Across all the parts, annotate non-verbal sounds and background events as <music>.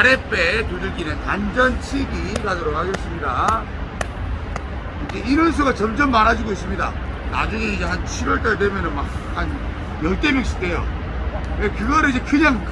아랫배 두들기는 단전치기 가도록 하겠습니다. 이제 인원수가 점점 많아지고 있습니다. 나중에 이제 한 7월달 되면은 막 한 10대 명씩 돼요. 예, 그거를 이제 그냥 <laughs>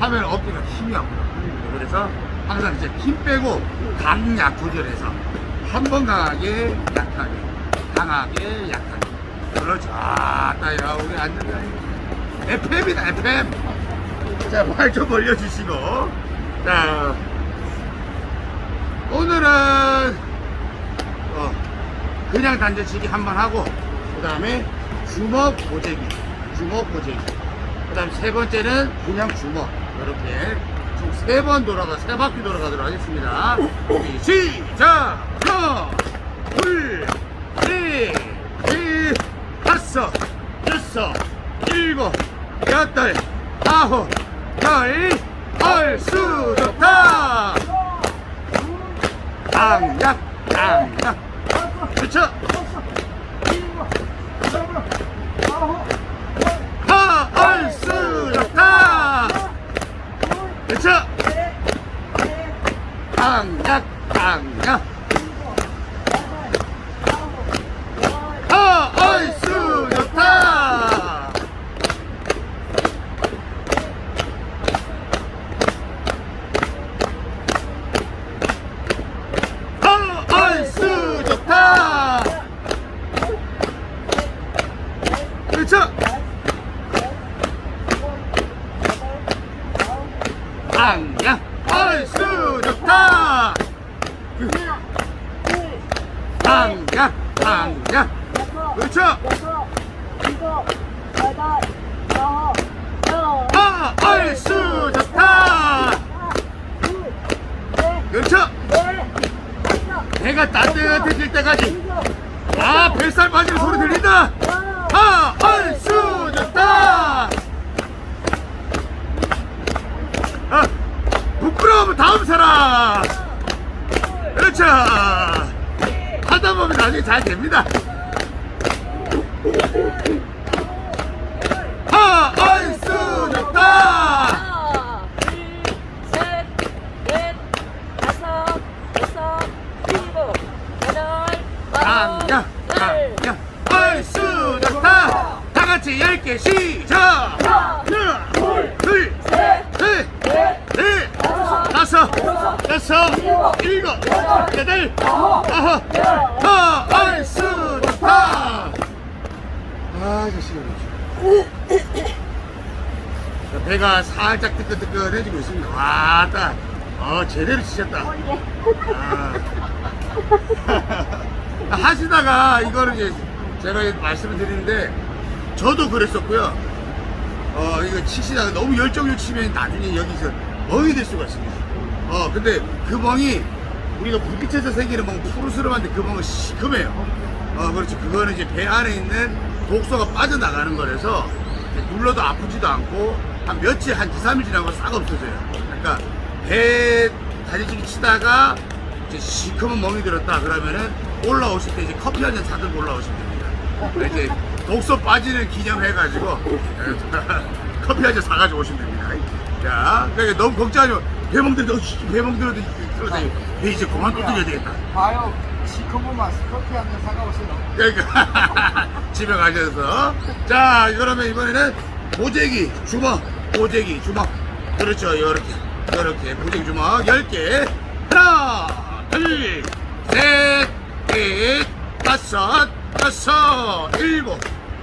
하면 어깨가 힘이 안 풀립니다. 그래서 항상 이제 힘 빼고 강약 조절해서 한 번 강하게 약하게 강하게 약하게 그렇죠. 아 따야 우리 안전장이 FM이다 FM. 자, 팔좀 벌려주시고. 자, 오늘은, 어, 그냥 단전치기 한 번 하고, 그 다음에 주먹 보재기. 주먹 보재기. 그 다음 세 번째는 그냥 주먹. 이렇게 총 세 번 돌아가, 세 바퀴 돌아가도록 하겠습니다. 시작! 하나, 둘, 셋, 넷, 다섯, 여섯, 일곱, 여덟, 아홉, 열, 얼수 좋다! 강약, 강약. 그렇죠? 하, 얼수 좋다! 그렇죠? 강약, 강약. 하, 얼수 좋다! 하, 얼수 좋다! 그렇죠? 강약, 얼수 좋다! 강약, 강약. 그렇죠? 하, 얼수 좋다! 그렇죠? 배가 따뜻해질 때까지 아 뱃살 빠지는 소리 들린다 하 얼쑤 좋다 부끄러우면 다음 사람! 그렇죠. 하다 보면 나중에 잘 됩니다. 하 얼쑤 좋다 아, 저 시간 배가 살짝 뜨끈뜨끈해지고 있습니다. 와, 딱, 어, 제대로 치셨다. 아. <laughs> 하시다가 이거를 이제 제가 말씀을 드리는데 저도 그랬었고요. 어, 이거 치시다가 너무 열정을 치면 나중에 여기서 멍이 될 수가 있습니다. 어, 근데 그 멍이 우리가 불빛에서 생기는 멍 푸르스름한데 그 멍은 시큼해요. 어, 그렇죠. 그거는 이제 배 안에 있는 독소가 빠져나가는 거라서 눌러도 아프지도 않고 한 며칠, 한 2, 3일 지나고 싹 없어져요. 그러니까 배 다리치기 치다가 이제 시커먼 멍이 들었다 그러면은 올라오실 때 이제 커피 한 잔 사들고 올라오시면 됩니다. 이제 독소 빠지는 기념해가지고 <laughs> 커피 한 잔 사가지고 오시면 됩니다. 자, 그러니까 너무 걱정하지 마. 배멍들도 배멍들도 그러세요. 배 이제 그만 두드려야 되겠다. 봐요. 시커먼 커피 한잔 사가오세요. 그러니까 <laughs> 집에 가셔서 자 그러면 이번에는 보재기 주먹 보재기 주먹 그렇죠 이렇게 이렇게 보재기 주먹 10개 하나 둘셋넷 다섯 여섯 일곱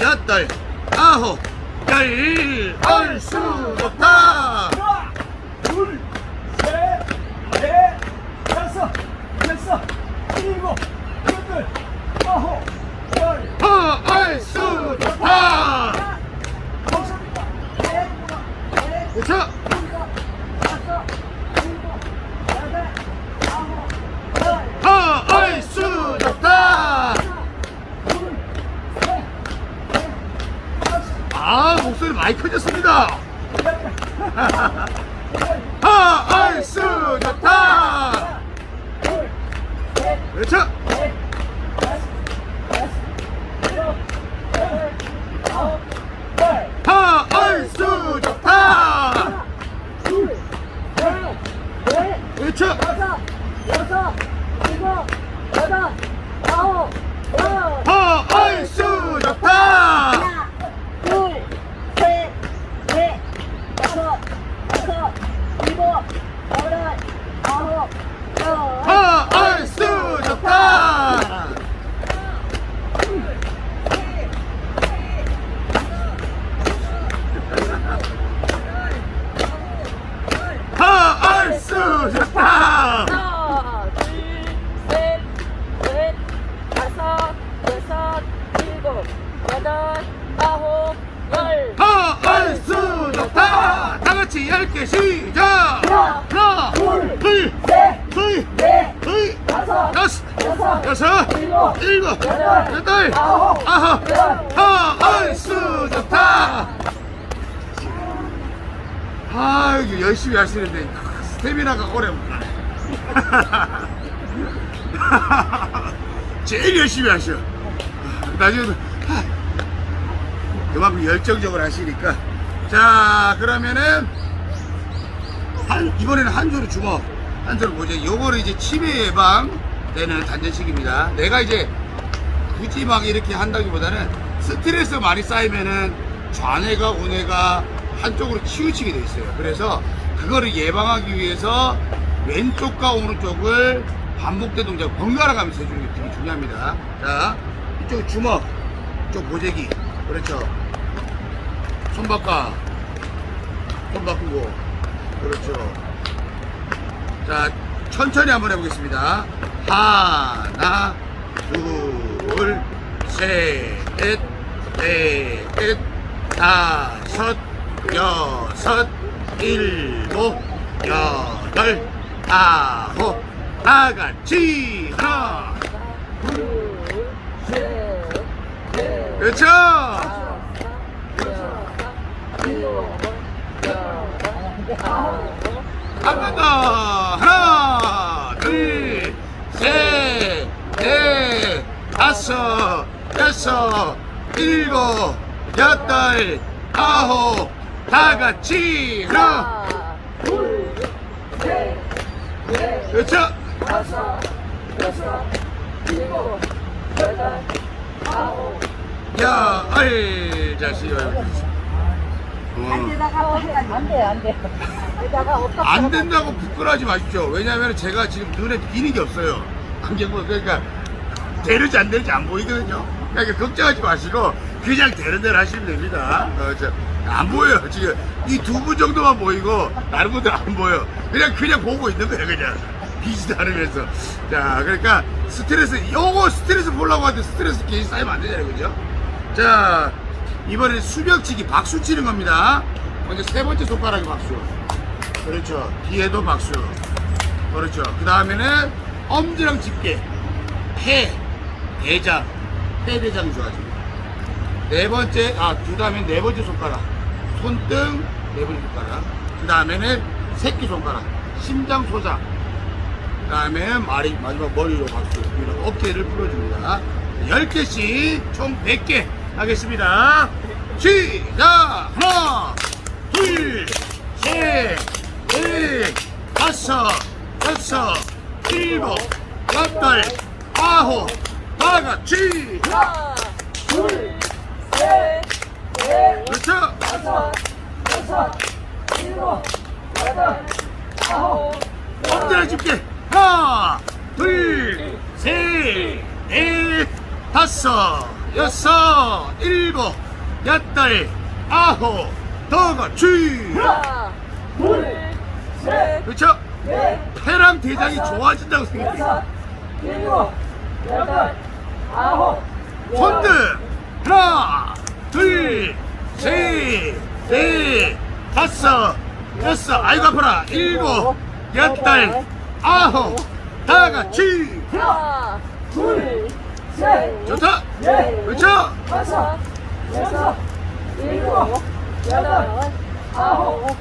여덟 아홉 열 얼쑤 좋다 하나, 둘, 셋, 넷, 다섯, 여섯, 일곱, 여덟, 아홉, 열. 어, 얼쑤 좋다 감사합니다. 넷, 넷, 그렇죠 다섯, 일곱, 여덟, 아홉, 열. 어, 얼쑤 좋다 둘, 셋, 넷, 다섯, 아 목소리 많이 커졌습니다 여덟, 아 얼쑤 좋다 둘, 셋, 그렇죠. 다 얼수 좋다. 그렇죠. 여섯, 여섯, 일곱, 여덟, 아홉, 열. 다 얼수 좋다. 하나, 둘, 셋, 넷, 다섯, 여섯, 일곱, 여덟, 아홉, 열. 다 여섯, 일곱, 여덟, 아홉. 하얼수 좋다. 아 이거 열심히 하시는데 스태미나가 오래 못 가네 제일 열심히 하셔. 나중에 그만큼 열정적으로 하시니까. 자 그러면은 한, 이번에는 한 조로 주먹 한 조로 보자. 요거는 이제 치매 예방 되는 단전식입니다. 내가 이제 굳이 막 이렇게 한다기보다는 스트레스 많이 쌓이면은 좌뇌가 우뇌가 한쪽으로 치우치게 돼 있어요. 그래서 그거를 예방하기 위해서 왼쪽과 오른쪽을 반복된 동작 번갈아 가면서 해주는 게 되게 중요합니다. 자 이쪽 주먹 이쪽 보재기. 그렇죠? 손 바꿔. 손 바꾸고. 그렇죠? 자 천천히 한번 해보겠습니다 하나 둘셋넷넷 다섯 여섯 일곱 여덟 아홉 다 같이 하나 둘, 셋, 넷, 그렇죠 다섯, 여섯, 일곱, 여덟, 아홉, 한번 더 하나 둘셋넷 다섯 여섯 일곱 여덟 아홉 다 같이 하나 하나, 둘, 셋, 넷, 다섯, 여섯, 일곱, 여덟, 아홉, 야알 자식 어. 안 돼, 안 돼. 여기다가 어떤 안 된다고 부끄러워하지 마십시오. 왜냐하면 제가 지금 눈에 비는 게 없어요. 안경 보 그러니까 되는지 안 되는지 안 보이거든요. 그러니까 걱정하지 마시고 그냥 되는 대로 하시면 됩니다. 어, 저, 안 보여요. 지금 이 두 분 정도만 보이고 다른 분들 안 보여. 그냥 그냥 보고 있는 거예요. 그냥 비지도 않으면서. 자, 그러니까 스트레스 요거 스트레스 보려고 하는데 스트레스 괜히 쌓이면 안 되잖아요, 그죠? 자, 이번엔 수벽치기 박수 치는 겁니다. 먼저 세 번째 손가락에 박수. 그렇죠. 뒤에도 박수. 그렇죠. 그 다음에는 엄지랑 집게. 폐, 대장, 폐대장 좋아집니다. 네 번째, 아, 그 다음에 네 번째 손가락. 손등, 네 번째 손가락. 그 다음에는 새끼 손가락. 심장 소장. 그 다음에 마리, 마지막 머리로 박수. 이런 어깨를 풀어줍니다. 10개씩 총 100개 하겠습니다. 시작! 하나, 둘, 셋, 넷, 다섯, 여섯, 일곱, 여덟, 아홉, 다 같이! 하나, 둘, 셋, 넷, 그렇죠? 다섯, 여섯, 일곱, 여덟, 아홉, 엎드려 줄게. 하나, 둘, 셋, 넷, 다섯, 여섯, 일곱, 여덟, 아홉, 다 같이! 하나, 둘, 셋, 그렇죠? 넷, 폐랑 대장이 좋아진다고 생각해요. 다섯, 일곱, 여덟, 아홉, 손등 하나, 둘, 셋, 넷, 다섯, 여섯, 아이고 아파라, 일곱, 여덟, 아홉, 다 같이. 하나, 둘, 셋, 좋다. 넷, 그렇죠? 다섯, 여섯, 일곱, 여덟, 아홉,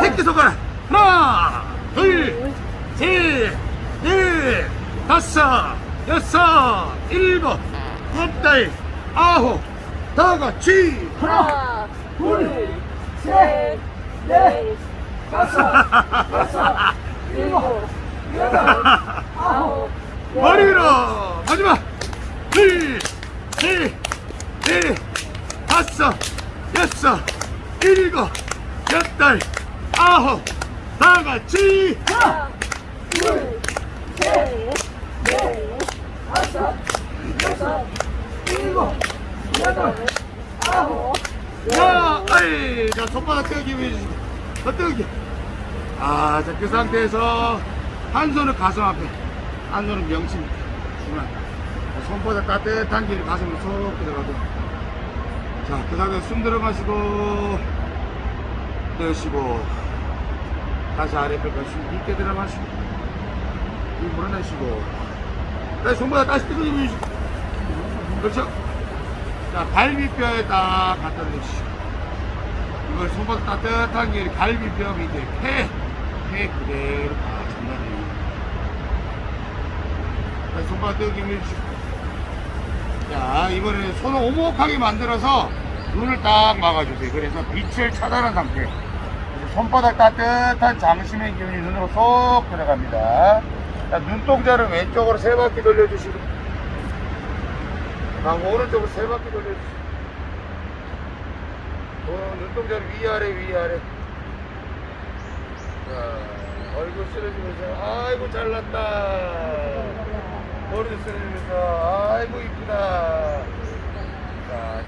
새끼 손가락. 하나, 둘, 셋, 넷, 다섯, 여섯, 일곱, 여덟, 아홉, 다 같이 하나, 둘, 셋, 넷, 다섯, 여섯, 일곱, 여덟, 아홉, 열. 머리로 마지막. 둘, 셋, 넷, 다섯, 여섯, 일곱, 여덟, 아홉, 다 같이 하나, 둘, 셋, 넷, 다섯, 여섯, 일곱, 여덟, 아홉, 야, 아이, 자, 손바닥 떼기 더 떼기. 아, 자, 그 상태에서 한 손은 가슴 앞에, 한 손은. 중간. 자, 손바닥 따뜻한 길이 가슴으로 쏙 들어가고. 자, 그 상태에서 숨 들어가시고, 내쉬고. 다시 가시고 깊게 들어마시고 이 물어내시고 다시 손바닥 다시 뜨거워주시고 그렇죠? 자 갈비뼈에 딱 갖다 대시고 이걸 손바닥 따뜻한 게 갈비뼈 밑에 폐, 폐 그대로 다 전달해요. 다시 손바닥 뜨겁게 밀주시고 자 이번에는 손을 오목하게 만들어서 눈을 딱 막아주세요. 그래서 빛을 차단한 상태. 손바닥 따뜻한 장심의 기운이 눈으로 쏙 들어갑니다 자, 눈동자를 왼쪽으로 세 바퀴 돌려주시고 하고 오른쪽으로 세 바퀴 돌려주시고. 어, 눈동자를 위아래 위아래. 자 얼굴 쓰러지면서 아이고 잘났다. 머리도 쓰러지면서 아이고 이쁘다. 자